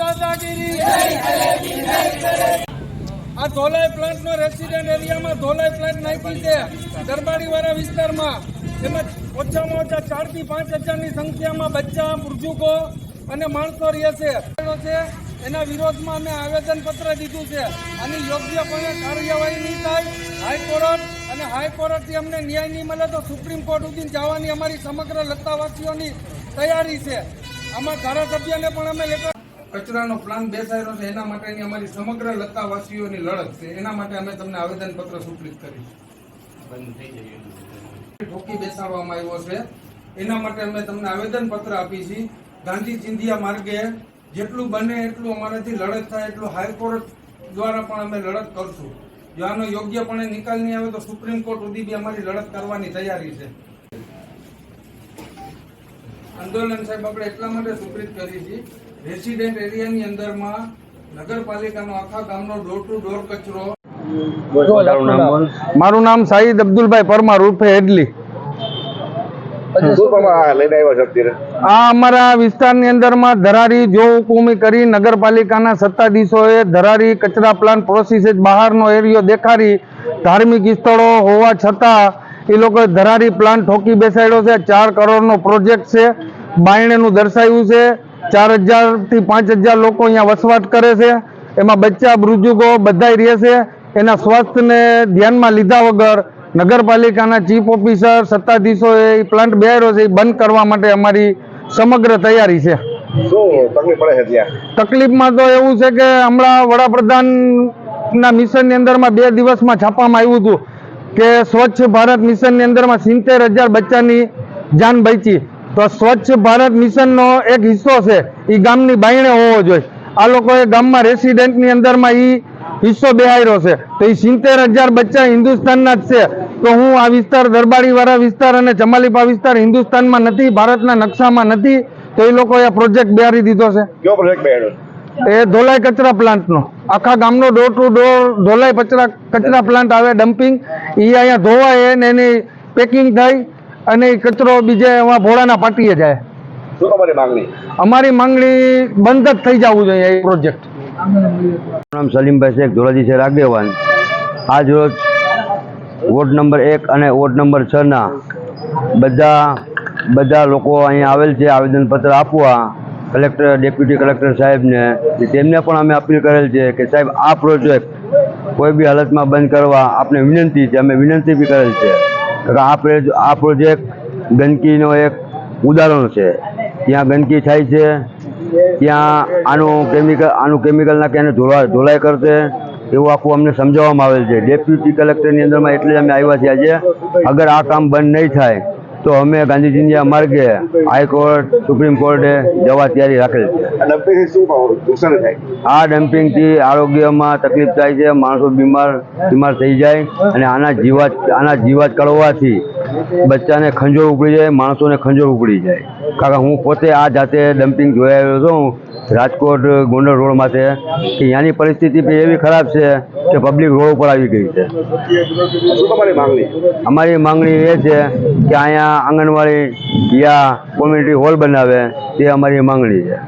દાદાગીરી. આ ધોલાઈ પ્લાન્ટ નો રેસિડેન્ટ એરિયામાં ધોલાઈ પ્લાન્ટ નાખી છે દરબારી વાળા વિસ્તારમાં. તેમજ ઓછામાં ઓછા ચારથી પાંચ હજારની સંખ્યામાં બચ્ચા બુર્જુકો અને માણસો રહે છે. એના વિરોધમાં અમે આવેદન પત્ર દીધું છે. આની યોગ્યપણે કાર્યવાહી નહીં થાય. હાઈકોર્ટ અને હાઈકોર્ટથી અમને ન્યાય નહીં મળે તો સુપ્રીમ કોર્ટ સુધી જવાની અમારી સમગ્ર લત્તાવાસીઓની તૈયારી છે. આમાં ધારાસભ્યને પણ અમે કચરાનો પ્લાન બેસાયેલો છે. એના માટેની અમારી સમગ્ર લતાવાસીઓની લડત છે. એના માટે અમે તમને આવેદન પત્ર સુપ્રીત કરીશું. ઠોકી બેસાડવામાં આવ્યો છે. એના માટે અમે તમને આવેદન પત્ર આપી છીએ ગાંધી ચિંધિયા માર્ગે જેટલું બને એટલું અમારાથી લડત થાય, એટલું હાઈકોર્ટ દ્વારા પણ અમે લડત કરશું. જો આનો યોગ્યપણે નિકાલ નહીં આવે તો સુપ્રીમ કોર્ટ સુધી બી અમારી લડત કરવાની તૈયારી છે. આંદોલન સાહેબ આપણે એટલા માટે સુપ્રીત કરી છે. રેસિડેન્ટ એરિયાની અંદરમાં નગરપાલિકાનો આખા ગામનો ડોર ટુ ડોર કચરો. મારું નામ સાહિદ અબ્દુલભાઈ પરમાર ઉર્ફે હેડલી. શું તમે આ લઈને આવ્યા છો અત્યારે? આ અમારા વિસ્તારની અંદરમાં ધરારી જો હુકુમી કરી નગરપાલિકાના સત્તાધીશોએ ધરારી કચરા પ્લાન્ટ પ્રોસેસ બહારનો એરિયો દેખાડી ધાર્મિક સ્થળો હોવા છતાં એ લોકોએ ધરારી પ્લાન્ટ ઠોકી બેસાડ્યો છે. ચાર કરોડનો પ્રોજેક્ટ છે. બાયણેનું દર્શાવ્યું છે. ચાર હજારથી પાંચ હજાર લોકો અહીંયા વસવાટ કરે છે. એમાં બચ્ચા બૃજુગો બધાય રહે છે. એના સ્વાસ્થ્યને ધ્યાનમાં લીધા વગર નગરપાલિકાના ચીફ ઓફિસર સત્તાધીશોએ એ પ્લાન્ટ બેહાડ્યો છે. એ બંધ કરવા માટે અમારી સમગ્ર તૈયારી છે. તકલીફમાં તો એવું છે કે હમણાં વડાપ્રધાનના મિશનની અંદરમાં બે દિવસમાં છાપવામાં આવ્યું હતું. કે સ્વચ્છ ભારત મિશનની અંદરમાં સિત્તેર હજાર બચ્ચાની જાન બચી. તો સ્વચ્છ ભારત મિશનનો એક હિસ્સો છે એ ગામની બાયણે હોવો જોઈએ. આ લોકોએ ગામમાં રેસિડેન્ટની અંદરમાં એ હિસ્સો બેહાર્યો છે. તો એ સિત્તેર હજાર બચ્ચા હિન્દુસ્તાનના જ છે. તો હું આ વિસ્તાર, દરબારીવાળા વિસ્તાર અને ચમાલીપા વિસ્તાર હિન્દુસ્તાનમાં નથી, ભારતના નકશામાં નથી. તો એ લોકોએ પ્રોજેક્ટ બેહારી દીધો છે. કયો પ્રોજેક્ટ બેહાડ્યો એ ધોલાઈ કચરા પ્લાન્ટનો. આખા ગામનો ડોર ટુ ડોર ધોલાઈ કચરા કચરા પ્લાન્ટ આવે ડમ્પિંગ એ અહીંયા ધોવાય ને એની પેકિંગ થાય અને એ કચરો બીજે એમાં ભોળાના પાટીએ જાય. શું તમારી માંગણી? અમારી માંગણી બંધ જ થઈ જવું જોઈએ એ પ્રોજેક્ટ નામ સલીમભાઈ શેખ ધોરાજી છે આગેવાન. આજ રોજ વોર્ડ નંબર એક અને વોર્ડ નંબર છના બધા બધા લોકો અહીંયા આવેલ છે આવેદનપત્ર આપવા. કલેક્ટર, ડેપ્યુટી કલેક્ટર સાહેબને તેમને પણ અમે અપીલ કરેલ છે કે સાહેબ, આ પ્રોજેક્ટ કોઈ બી હાલતમાં બંધ કરવા આપને વિનંતી છે, અમે વિનંતી બી કરેલ છે. આ આ પ્રોજેક્ટ ગંદકીનો એક ઉદાહરણ છે. ત્યાં ગંદકી થાય છે, ત્યાં આનું કેમિકલ આનું કેમિકલ નાખી ધોળા ધોલા ધોલાઈ કરશે એવું આખું અમને સમજાવવામાં આવેલ છે. ડેપ્યુટી કલેક્ટરની અંદરમાં એટલે અમે આવ્યા છીએ આજે. અગર આ કામ બંધ નહીં થાય તો અમે ગાંધીજીના માર્ગે હાઈકોર્ટ સુપ્રીમ કોર્ટે જવા તૈયારી રાખેલ છે. આ ડમ્પિંગથી આ આરોગ્યમાં તકલીફ થાય છે માણસો બીમાર બીમાર થઈ જાય અને આના જીવાત આના જીવાત કરવાથી બચ્ચાને ખંજોર ઉપડી જાય માણસોને ખંજોળ ઉપડી જાય. કારણ કે હું પોતે આ જાતે ડમ્પિંગ જોઈ આવ્યો છું. રાજકોટ ગોંડલ રોડમાં છે કે ત્યાંની પરિસ્થિતિ બી એવી ખરાબ છે કે પબ્લિક રોડ ઉપર આવી ગઈ છે. અમારી માંગણી એ છે કે અહીંયા આંગણવાડી યા કોમ્યુનિટી હોલ બનાવે તે અમારી માંગણી છે.